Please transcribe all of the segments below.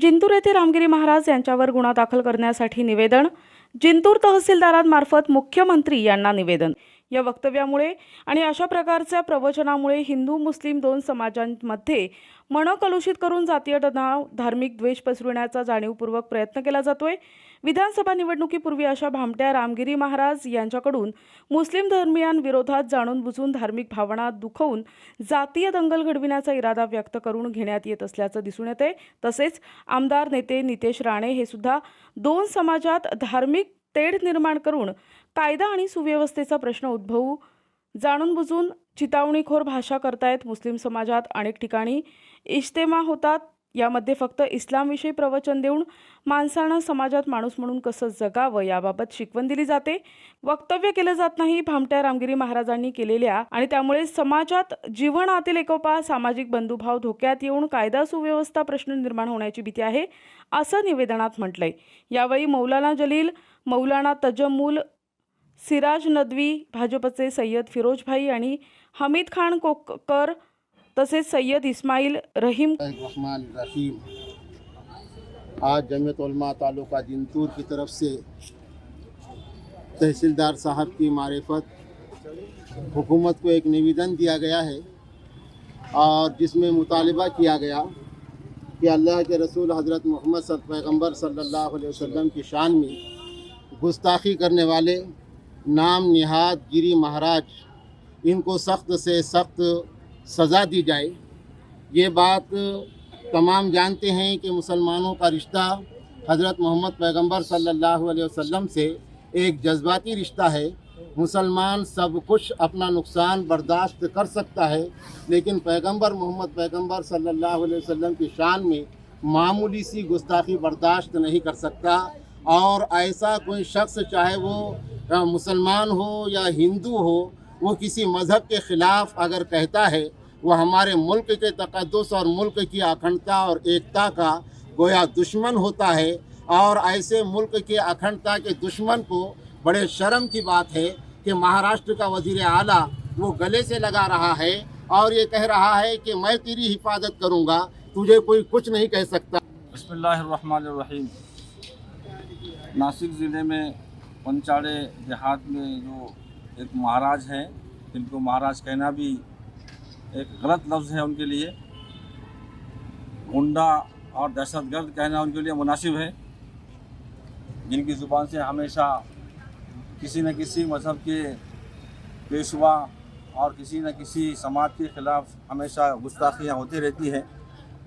जिंतूर येथे रामगिरी महाराज यांच्यावर गुन्हा दाखल करण्यासाठी निवेदन जिंतूर तहसीलदारांमार्फत मुख्यमंत्री यांना निवेदन. या वक्तव्यामुळे आणि अशा प्रकारच्या प्रवचनामुळे हिंदू मुस्लिम दोन समाजांमध्ये मनं कलुषित करून जातीय तणाव धार्मिक द्वेष पसरविण्याचा जाणीवपूर्वक प्रयत्न केला जातोय. विधानसभा निवडणुकीपूर्वी अशा भामट्या रामगिरी महाराज यांच्याकडून मुस्लिम धर्मियांविरोधात जाणून बुजून धार्मिक भावना दुखवून जातीय दंगल घडविण्याचा इरादा व्यक्त करून घेण्यात येत असल्याचं दिसून येते. तसेच आमदार नेते नितेश राणे हे सुद्धा दोन समाजात धार्मिक तेढ निर्माण करून कायदा आणि सुव्यवस्थेचा प्रश्न उद्भवू जाणून बुजून चितावणीखोर भाषा करतायत मुस्लिम समाजात अनेक ठिकाणी. इज्तेमा होतात यामध्ये फक्त इस्लामविषयी प्रवचन देऊन माणसानं समाजात माणूस म्हणून कसं जगावं याबाबत शिकवण दिली जाते. वक्तव्य केलं जात नाही भामट्या रामगिरी महाराजांनी केलेल्या आणि त्यामुळे समाजात जीवनातील एकोपा सामाजिक बंधुभाव धोक्यात येऊन कायदा सुव्यवस्था प्रश्न निर्माण होण्याची भीती आहे असं निवेदनात म्हटलंय. यावेळी मौलाना जलील मौलाना तजमुल सिराज नदवी भाजपचे सय्यद फिरोजभाई आणि हमीद खान कोककर तसेच सय्यद इस्माईल رحیم रहमान रहीम आज जमीयत علماء تعلقہ جنتور کی طرف سے تحصیلدار صاحب کی معرفت حکومت کو ایک نویدن دیا گیا ہے اور جس میں مطالبہ کیا گیا کہ اللہ کے رسول حضرت محمد صد پیغمبر صلی اللہ علیہ وسلم کی شان میں گستاخی کرنے والے نام نہاد گری مہاراج، ان کو سخت سے سخت سزا دی جائے۔ یہ بات تمام جانتے ہیں کہ مسلمانوں کا رشتہ حضرت محمد پیغمبر صلی اللہ علیہ وسلم سے ایک جذباتی رشتہ ہے۔ مسلمان سب کچھ اپنا نقصان برداشت کر سکتا ہے، لیکن پیغمبر محمد پیغمبر صلی اللہ علیہ وسلم کی شان میں معمولی سی گستاخی برداشت نہیں کر سکتا۔ اور ایسا کوئی شخص چاہے وہ مسلمان ہو یا ہندو ہو وہ کسی مذہب کے خلاف اگر کہتا ہے، وہ ہمارے ملک کے تقدس اور ملک کی اکھنڈتا اور ایکتا کا گویا دشمن ہوتا ہے۔ اور ایسے ملک کے اکھنڈتا کے دشمن کو بڑے شرم کی بات ہے کہ مہاراشٹر کا وزیر اعلیٰ وہ گلے سے لگا رہا ہے اور یہ کہہ رہا ہے کہ میں تیری حفاظت کروں گا، تجھے کوئی کچھ نہیں کہہ سکتا۔ بسم اللہ الرحمن الرحیم۔ ناسک ضلع میں پنچاڑے دیہات میں جو ایک مہاراج ہیں، جن کو مہاراج کہنا بھی ایک غلط لفظ ہے ان کے لیے۔ گنڈا اور دہشت گرد کہنا ان کے لیے مناسب ہے۔ جن کی زبان سے ہمیشہ کسی نہ کسی مذہب کے پیشوا اور کسی نہ کسی سماج کے خلاف ہمیشہ گستاخیاں ہوتی رہتی ہیں۔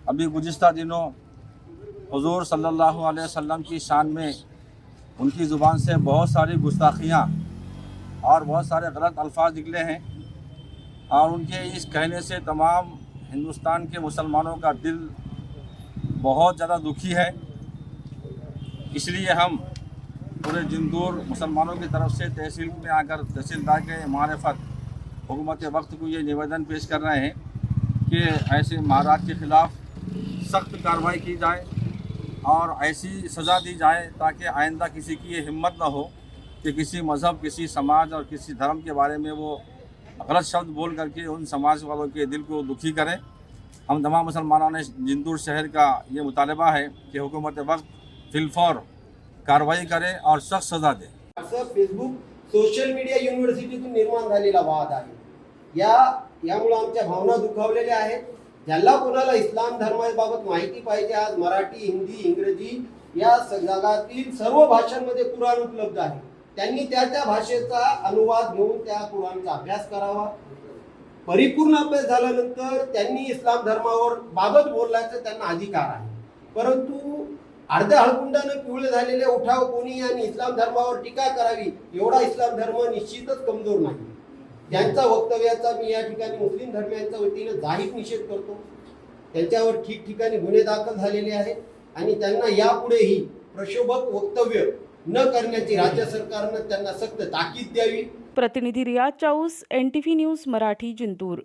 ابھی گزشتہ دنوں حضور صلی اللہ علیہ وسلم کی شان میں ان کی زبان سے بہت ساری گستاخیاں اور بہت سارے غلط الفاظ نکلے ہیں۔ اور ان کے اس کہنے سے تمام ہندوستان کے مسلمانوں کا دل بہت زیادہ دکھی ہے۔ اس لیے ہم پورے جندور مسلمانوں کی طرف سے تحصیل میں آ کر تحصیلدار کے معرفت حکومت وقت کو یہ نویدن پیش کر رہے ہیں کہ ایسے مہاراج کے خلاف سخت کارروائی کی جائے اور ایسی سزا دی جائے تاکہ آئندہ کسی کی یہ ہمت نہ ہو۔ کہ کسی مذہب، کسی سماج اور کسی دھرم کے بارے میں وہ غلط شبد بول کر کے ان سماج والوں کے دل کو دکھی کریں ہم تمام مسلمانوں نے جندور شہر کا یہ مطالبہ ہے کہ حکومت وقت فلفور कारवाई करे और सख्त सजा दे असं फेसबुक सोशल मीडिया युनिव्हर्सिटीतून निर्माण झालेला वाद आहे या यामुळे आमच्या भावना दुखावलेल्या आहेत ज्याला कोणाला इस्लाम धर्माबाबत माहिती पाहिजे आज मराठी हिंदी इंग्रजी या जगातील सर्व भाषांमध्ये कुराण उपलब्ध आहे त्यांनी त्या त्या भाषेचा अनुवाद घेऊन त्या कुराणचा अभ्यास करावा. परिपूर्ण अभ्यास झाल्यानंतर त्यांनी इस्लाम धर्मावर बाबत बोलण्याचा त्यांना अधिकार आहे. परंतु अर्ध्या हळकुंडानं पिवळे झालेले उठाव कोणी आणि इस्लाम धर्मावर टीका करावी एवढा इस्लाम धर्म निश्चितच कमजोर नाही. त्यांचा वक्तव्याचा मी या ठिकाणी मुस्लिम धर्मियांच्या वतीने जाहीर निषेध करतो. त्यांच्यावर ठिकठिकाणी गुन्हे दाखल झालेले आहेत आणि त्यांना यापुढेही प्रशोभक वक्तव्य न करण्याची राज्य सरकारनं त्यांना सक्त ताकीद द्यावी. प्रतिनिधी Riyaz Chaus N T V news Marathi Jintur.